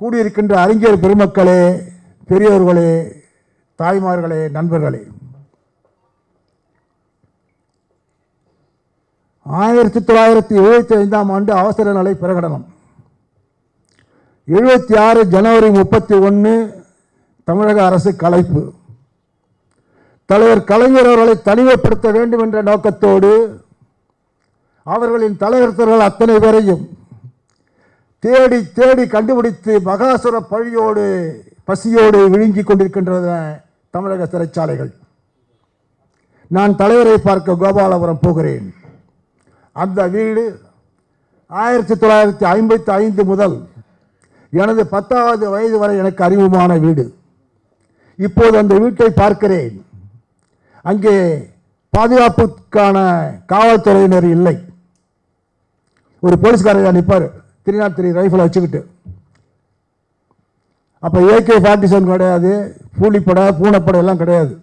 கூடியிருக்கின்ற அறிஞர் பெருமக்களே பெரியோர்களே தாய்மார்களே நண்பர்களே. ஆயிரத்தி தொள்ளாயிரத்தி எழுபத்தி ஐந்தாம் ஆண்டு அவசர நிலை பிரகடனம். எழுபத்தி ஆறு ஜனவரி முப்பத்தி ஒன்று தமிழக அரசு கலைப்பு. தலைவர் கலைஞர் அவர்களை தனிமைப்படுத்த வேண்டும் என்ற நோக்கத்தோடு அவர்களின் தலைவர்கள் அத்தனை பேரையும் தேடி தேடி கண்டுபிடித்து மகாசுர பழியோடு பசியோடு விழுங்கிக் கொண்டிருக்கின்றன தமிழக சிறைச்சாலைகள். நான் தலைவரை பார்க்க கோபாலபுரம் போகிறேன். அந்த வீடு ஆயிரத்தி தொள்ளாயிரத்தி ஐம்பத்தி ஐந்து முதல் எனது பத்தாவது வயது வரை எனக்கு அறிமுகமான வீடு. இப்போது அந்த வீட்டை பார்க்கிறேன். அங்கே பாதுகாப்புக்கான காவல்துறையினர் இல்லை. ஒரு போலீஸ்காரர் நிற்பார். த்ரீ நாட் த்ரீ ரைஃபிளை வச்சுக்கிட்டு. அப்போ ஏகே ஃபார்ட்டி செவன் கிடையாது பூலிப்படை பூனைப்படை எல்லாம் கிடையாது.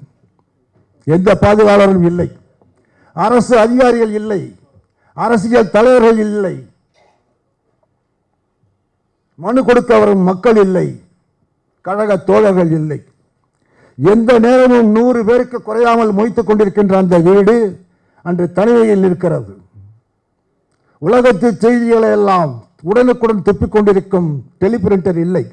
எந்த பாதுகாவலரும் இல்லை. அரசு அதிகாரிகள் இல்லை. அரசியல் தலைவர்கள் இல்லை. மனு கொடுக்க வரும் மக்கள் இல்லை. கழக தோழர்கள் இல்லை. எந்த நேரமும் நூறு பேருக்கு குறையாமல் மொய்த்து கொண்டிருக்கின்ற அந்த வீடு அன்று தனிமையில் இருக்கிறது. உலகத்து செய்திகளை எல்லாம் உடனுக்குடன் துப்பிக் கொண்டிருக்கும் டெலிபிரிண்டர் இல்லை.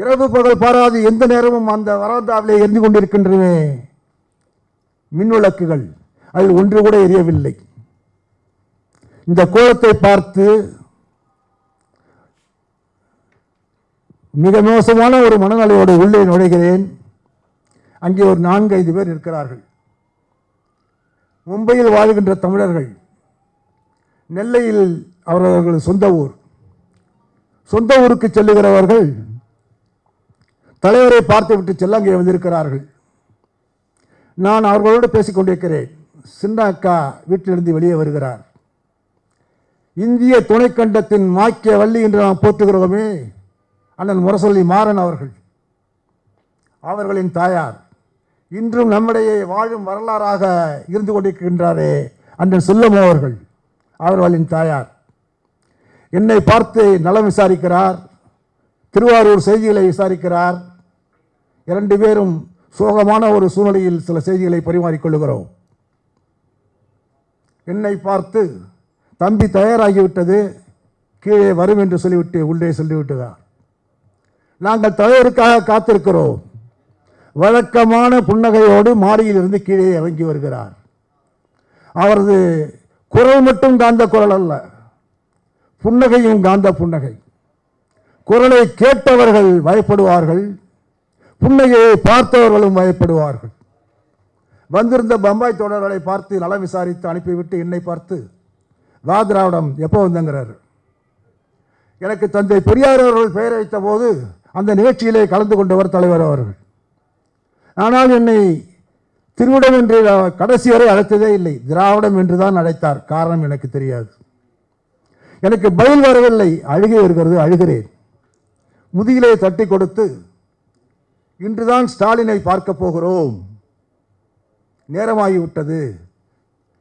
இரவு பகல் பாராது எந்த நேரமும் அந்த வராந்தாவிலே எரிந்து கொண்டிருக்கின்றன. மின்விளக்குகள் அதில் ஒன்று கூட எரியவில்லை. இந்த கோலத்தை பார்த்து மிக மோசமான ஒரு மனநிலையோடு உள்ளே நுழைகிறேன். அங்கே ஒரு நான்கு ஐந்து பேர் இருக்கிறார்கள். மும்பையில் வாழ்கின்ற தமிழர்கள் நெல்லையில் அவரவர்கள் சொந்த ஊர். சொந்த ஊருக்கு செல்லுகிறவர்கள் தலைவரை பார்த்துவிட்டு செல்ல அங்கே வந்திருக்கிறார்கள். நான் அவர்களோடு பேசிக் கொண்டிருக்கிறேன் சின்ன அக்கா வீட்டிலிருந்து வெளியே வருகிறார். இந்திய துணைக்கண்டத்தின் மாக்கிய வள்ளி என்று நாம் போற்றுகிறோமே அண்ணன் முரசொல்லி மாறன் அவர்கள். அவர்களின் தாயார். இன்றும் நம்மிடையே வாழும் வரலாறாக இருந்து கொண்டிருக்கின்றாரே அண்ணன் செல்லம் அவர்கள். அவர்களின் தாயார். என்னை பார்த்து நலம் விசாரிக்கிறார் திருவாரூர் செய்திகளை விசாரிக்கிறார். இரண்டு பேரும் சோகமான ஒரு சூழ்நிலையில் சில செய்திகளை பரிமாறிக்கொள்கிறோம் என்னை பார்த்து தம்பி தயாராகிவிட்டது கீழே வரும் என்று சொல்லிவிட்டு உள்ளே சொல்லிவிட்டுதான் நாங்கள் தலைவருக்காக காத்திருக்கிறோம். வழக்கமான புன்னகையோடு மாடியிலிருந்து கீழே இறங்கி வருகிறார். அவரது குரல் மட்டும் காந்த குரல் அல்ல. புன்னகையும் காந்த புன்னகை. குரலை கேட்டவர்கள் பயப்படுவார்கள். புன்னகையை பார்த்தவர்களும் பயப்படுவார்கள். வந்திருந்த பம்பாய் தொடர்களை பார்த்து நலம் விசாரித்து அனுப்பிவிட்டு என்னை பார்த்து வா திராவிடம் எப்போ வந்தங்கிறார்? எனக்கு தந்தை பெரியார் அவர்கள் பெயர் வைத்த போது அந்த நிகழ்ச்சியிலே கலந்து கொண்டவர் தலைவர் அவர்கள். ஆனால் என்னை திருவிடம் என்று கடைசி வரை அழைத்ததே இல்லை. திராவிடம் என்று தான் அழைத்தார். காரணம் எனக்கு தெரியாது. எனக்கு பதில் வரவில்லை. அழுகை வருகிறது. அழுகிறேன். முதுகிலே தட்டி கொடுத்து இன்றுதான் ஸ்டாலினை பார்க்க போகிறோம். நேரமாகிவிட்டது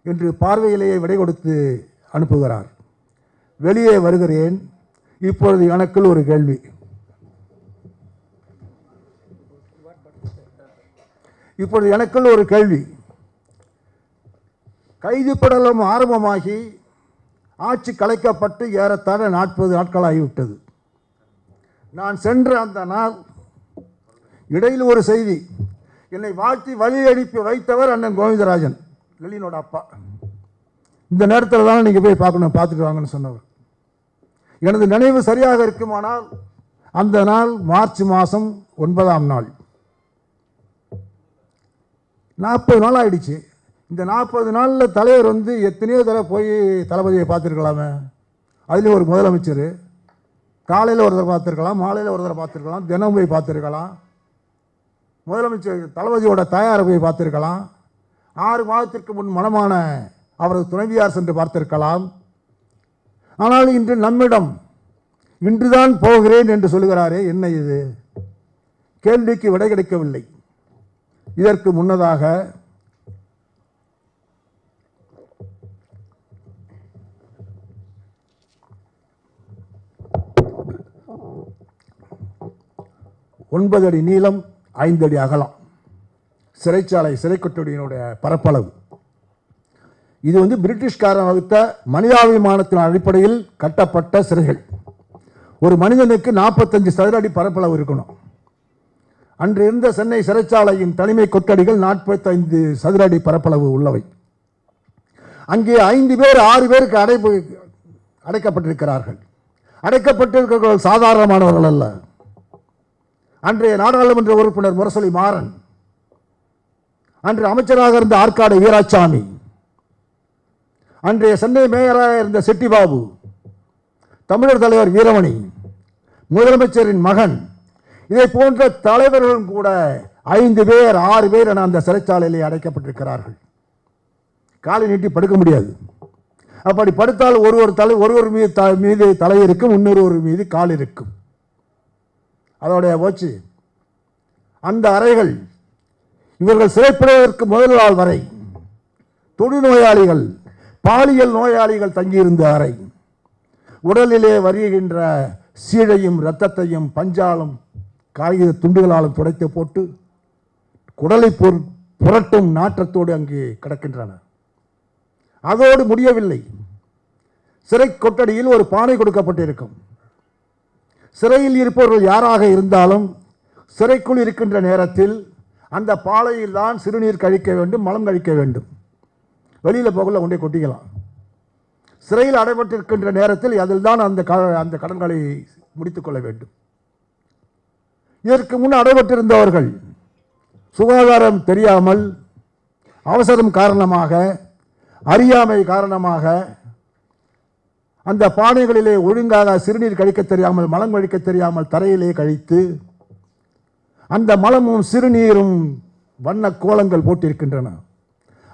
என்று பார்வையிலேயே விடை கொடுத்து அனுப்புகிறார். வெளியே வருகிறேன். இப்பொழுது எனக்குள் ஒரு கேள்வி. இப்பொழுது எனக்குள்ள ஒரு கேள்வி. கைது படலம் ஆரம்பமாகி ஆட்சி கலைக்கப்பட்டு ஏறத்தாழ நாற்பது நாட்களாகிவிட்டது. நான் சென்ற அந்த நாள் இடையில் ஒரு செய்தி. என்னை வாழ்த்தி வழி அனுப்பி வைத்தவர் அண்ணன் கோவிந்தராஜன் லெலினோட அப்பா. இந்த நேரத்தில் தான் நீங்கள் போய் பார்க்கணும் பார்த்துட்டு வாங்கன்னு சொன்னவர். எனது நினைவு சரியாக இருக்குமானால் அந்த நாள் மார்ச் மாதம் ஒன்பதாம் நாள். நாற்பது நாள் ஆகிடுச்சு இந்த நாற்பது நாளில் தலைவர் வந்து எத்தனையோ தடவை போய் தளபதியை பார்த்துருக்கலாமே. அதுலேயும் ஒரு முதலமைச்சர். காலையில் ஒருத்தரை பார்த்துருக்கலாம் மாலையில் ஒரு பார்த்துருக்கலாம் தினம் போய் பார்த்துருக்கலாம். முதலமைச்சர் தளபதியோட தாயாரை போய் பார்த்துருக்கலாம். ஆறு மாதத்திற்கு முன் மனமான அவரது துணைவியார் சென்று பார்த்திருக்கலாம். ஆனால் இன்று நம்மிடம் இன்றுதான் போகிறேன் என்று சொல்லுகிறாரே என்ன இது? கேள்விக்கு விடை கிடைக்கவில்லை. இதற்கு முன்னதாக ஒன்பது அடி நீளம் ஐந்து அடி அகலம். சிறைச்சாலை சிறை பரப்பளவு. இது வந்து பிரிட்டிஷ்காரன் வகுத்த மனிதாபிமானத்தின் அடிப்படையில் கட்டப்பட்ட சிறைகள். ஒரு மனிதனுக்கு நாற்பத்தஞ்சு சதுர அடி பரப்பளவு இருக்கணும். அன்று இருந்த சென்னை சிறைச்சாலையின் தனிமை கொத்தடிகள் நாற்பத்தைந்து சதுர அடி பரப்பளவு உள்ளவை. அங்கே ஐந்து பேர் ஆறு பேருக்கு அடைப்பு அடைக்கப்பட்டிருக்கிறார்கள். அடைக்கப்பட்டிருக்கிறவர்கள் சாதாரணமானவர்கள் அல்ல. அன்றைய நாடாளுமன்ற உறுப்பினர் முரசொலி மாறன் அன்று அமைச்சராக இருந்த ஆற்காடு வீராசாமி அன்றைய சென்னை மேயராக இருந்த செட்டிபாபு தமிழர் தலைவர் வீரமணி முதலமைச்சரின் மகன் இதை போன்ற தலைவர்களும் கூட ஐந்து பேர் ஆறு பேர் என அந்த சிறைச்சாலையிலே அடைக்கப்பட்டிருக்கிறார்கள். காலை நீட்டி படுக்க முடியாது. அப்படி படுத்தால் ஒரு ஒரு தலை ஒரு ஒரு மீது த- மீது தலை இருக்கும் இன்னொருவர் மீது கால் இருக்கும். அதோடைய போச்சு. அந்த அறைகள் இவர்கள் சிறைப்படுவதற்கு முதல் நாள் வரை தொழுநோயாளிகள் பாலியல் நோயாளிகள் தங்கியிருந்த அறை. உடலிலே வருகின்ற சீழையும் இரத்தத்தையும் பஞ்சாலும் காகித துண்டுகளாலும் துடைத்து போட்டு குடலை பொரு புரட்டும் நாற்றத்தோடு அங்கே கிடக்கின்றன. அதோடு முடியவில்லை. சிறை கொட்டடியில் ஒரு பானை கொடுக்கப்பட்டிருக்கும். சிறையில் இருப்பவர்கள் யாராக இருந்தாலும் சிறைக்குள் இருக்கின்ற நேரத்தில் அந்த பாலையில் தான் சிறுநீர் கழிக்க வேண்டும் மலம் கழிக்க வேண்டும். வெளியில் போகல கொண்டே கொட்டிக்கலாம். சிறையில் அடைபட்டிருக்கின்ற நேரத்தில் அதில் தான் அந்த க அந்த கடன்களை முடித்துக்கொள்ள வேண்டும். இதற்கு முன் அடைபட்டிருந்தவர்கள் சுகாதாரம் தெரியாமல் அவசரம் காரணமாக அறியாமை காரணமாக அந்த பானைகளிலே ஒழுங்காக சிறுநீர் கழிக்க தெரியாமல் மலம் கழிக்க தெரியாமல் தரையிலே கழித்து அந்த மலமும் சிறுநீரும் வண்ண கோலங்கள் போட்டிருக்கின்றன.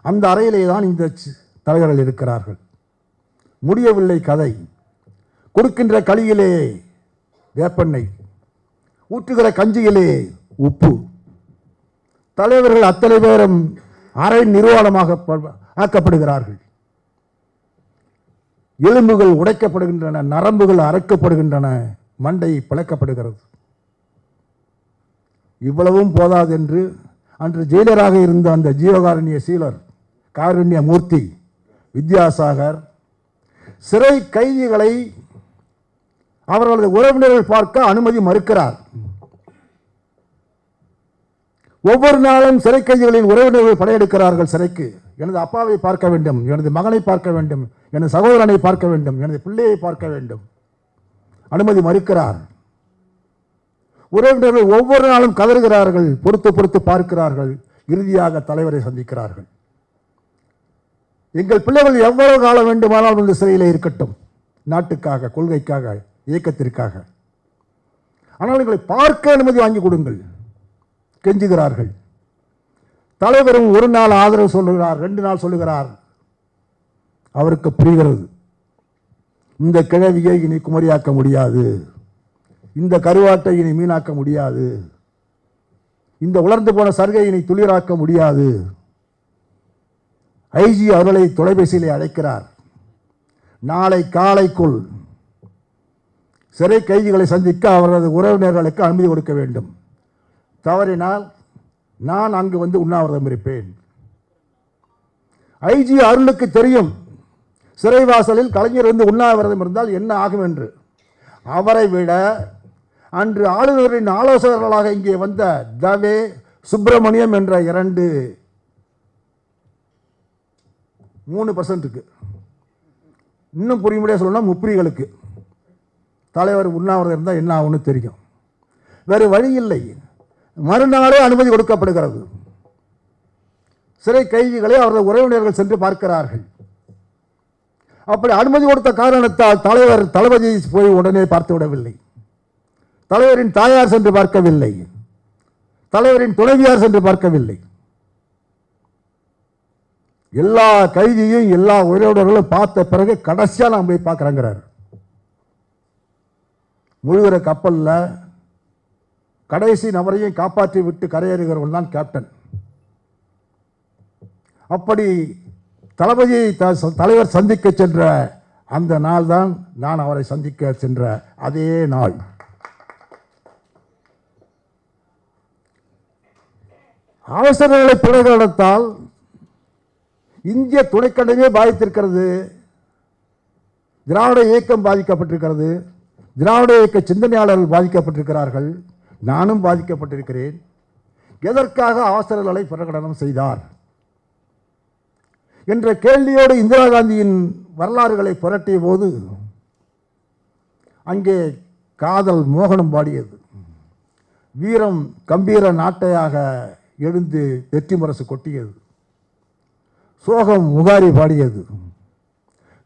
அந்த அறையிலே தான் இந்த தலைவர்கள் இருக்கிறார்கள். முடியவில்லை கதை. கொடுக்கின்ற களியிலே வேப்பெண்ணெய். ஊற்றுகிற கஞ்சியிலே உப்பு. தலைவர்கள் அத்தனை பேரும் அரை நிர்வாணமாக ப- ஆக்கப்படுகிறார்கள். எலும்புகள் உடைக்கப்படுகின்றன நரம்புகள் அரைக்கப்படுகின்றன மண்டை பிளக்கப்படுகிறது. இவ்வளவும் போதாதென்று அன்று ஜெயிலராக இருந்த அந்த ஜீவகாருண்ய சீலர் காருண்ய மூர்த்தி வித்யாசாகர் சிறை கைதிகளை அவர்களது உறவினர்கள் பார்க்க அனுமதி மறுக்கிறார். ஒவ்வொரு நாளும் சிறை கைதிகளின் உறவினர்கள் படையெடுக்கிறார்கள் சிறைக்கு. எனது அப்பாவை பார்க்க வேண்டும் எனது மகனை பார்க்க வேண்டும் எனது சகோதரனை பார்க்க வேண்டும் எனது பிள்ளையை பார்க்க வேண்டும். அனுமதி மறுக்கிறார். உறவினர்கள் ஒவ்வொரு நாளும் கதறுகிறார்கள் பொறுத்து பொறுத்து பார்க்கிறார்கள் இறுதியாக தலைவரை சந்திக்கிறார்கள். எங்கள் பிள்ளைகள் எவ்வளவு காலம் வேண்டுமானால் இந்த சிறையிலே இருக்கட்டும். நாட்டுக்காக கொள்கைக்காக இயக்கத்திற்காக. ஆனால் எங்களை பார்க்க அனுமதி வாங்கி கொடுங்கள். கெஞ்சுகிறார்கள். தலைவரும் ஒரு நாள் ஆதரவு சொல்லுகிறார் ரெண்டு நாள் சொல்லுகிறார். அவருக்கு புரிகிறது. இந்த கிழவியை இனி குமரியாக்க முடியாது. இந்த கருவாட்டை இனி மீனாக்க முடியாது. இந்த உலர்ந்து போன சருகை இனி துளிராக்க முடியாது. ஐஜி அவர்களை தொலைபேசியிலே அழைக்கிறார். நாளை காலைக்குள் சிறை கைதிகளை சந்திக்க அவரது உறவினர்களுக்கு அனுமதி கொடுக்க வேண்டும். தவறினால் நான் அங்கு வந்து உண்ணாவிரதம் இருப்பேன். ஐஜி அருளுக்கு தெரியும் சிறைவாசலில் கலைஞர் வந்து உண்ணாவிரதம் இருந்தால் என்ன ஆகும் என்று. அவரை விட அன்று ஆளுநரின் ஆலோசகர்களாக இங்கே வந்த தவே சுப்பிரமணியம் என்ற இரண்டு மூணு பர்சன்ட்டுக்கு இன்னும் புரியும்படியாக சொல்லணும்னா முப்பிரிகளுக்கு. தலைவர் உண்ணாவிரதம் இருந்தால் என்ன ஆகும்னு தெரியும். வேறு வழி இல்லை. மறுநாளே அனுமதி கொடுக்கப்படுகிறது. சிறை கைதிகளை அவரது உறவினர்கள் சென்று பார்க்கிறார்கள். அப்படி அனுமதி கொடுத்த காரணத்தால் தலைவர் தளபதி போய் உடனே பார்த்து விடவில்லை. தலைவரின் தாயார் சென்று பார்க்கவில்லை. தலைவரின் துணைவியார் சென்று பார்க்கவில்லை. எல்லா கைதியும் எல்லா உறவினர்களும் பார்த்த பிறகு கடைசியாக நாம் போய் பார்க்குறாங்கிறார். முழுகிற கப்பலில் கடைசி நபரையும் காப்பாற்றி விட்டு கரையேறுகிறவன் தான் கேப்டன். அப்படி தளபதியை த- தலைவர் சந்திக்க சென்ற அந்த நாள் தான் நான் அவரை சந்திக்க சென்ற அதே நாள். அவசர நிலை பிரகடனத்தால் இந்திய துணைக்கண்டமே பாதித்திருக்கிறது. திராவிட இயக்கம் பாதிக்கப்பட்டிருக்கிறது. திராவிட இயக்க சிந்தனையாளர்கள் பாதிக்கப்பட்டிருக்கிறார்கள். நானும் பாதிக்கப்பட்டிருக்கிறேன். எதற்காக அவசர நிலை பிரகடனம் செய்தார்? என்ற கேள்வியோடு இந்திரா காந்தியின் வரலாறுகளை புரட்டிய போது அங்கே காதல் மோகனம் பாடியது. வீரம் கம்பீர நாட்டையாக எழுந்து வெற்றி முரசு கொட்டியது. சோகம் முகாரி பாடியது.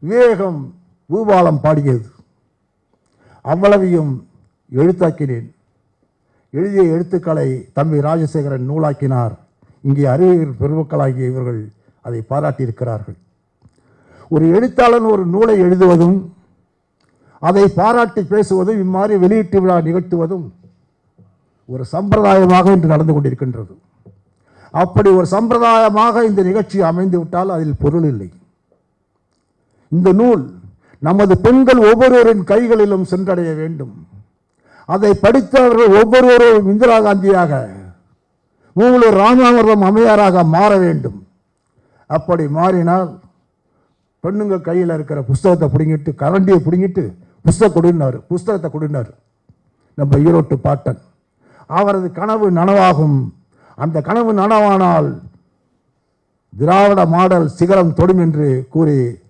விவேகம் பூபாலம் பாடியது. அவ்வளவையும் எழுத்தாக்கினேன். எழுதிய எழுத்துக்களை தம்பி ராஜசேகரன் நூலாக்கினார். இங்கே அறிவியல் பெருமக்களாகிய இவர்கள் அதை பாராட்டியிருக்கிறார்கள். ஒரு எழுத்தாளன் ஒரு நூலை எழுதுவதும் அதை பாராட்டி பேசுவதும் இம்மாதிரி வெளியீட்டு விழா நிகழ்த்துவதும் ஒரு சம்பிரதாயமாக இன்று நடந்து கொண்டிருக்கின்றது. அப்படி ஒரு சம்பிரதாயமாக இந்த நிகழ்ச்சி அமைந்துவிட்டால் அதில் பொருள் இல்லை. இந்த நூல் நமது பெண்கள் ஒவ்வொருவரின் கைகளிலும் சென்றடைய வேண்டும். அதை படித்தவர்கள் ஒவ்வொருவரும் இந்திரா காந்தியாக மூவலூர் ராமாமிர்தம் அமையாராக மாற வேண்டும். அப்படி மாறினால் பெண்ணுங்க கையில் இருக்கிற புஸ்தகத்தை பிடுங்கிட்டு கரண்டியை பிடுங்கிட்டு புஸ்தகம் கொடுனார் புஸ்தகத்தை கொடுனார் நம்ம ஈரோட்டு பாட்டன். அவரது கனவு நனவாகும். அந்த கனவு நனவானால் திராவிட மாடல் சிகரம் தொடும் என்று கூறி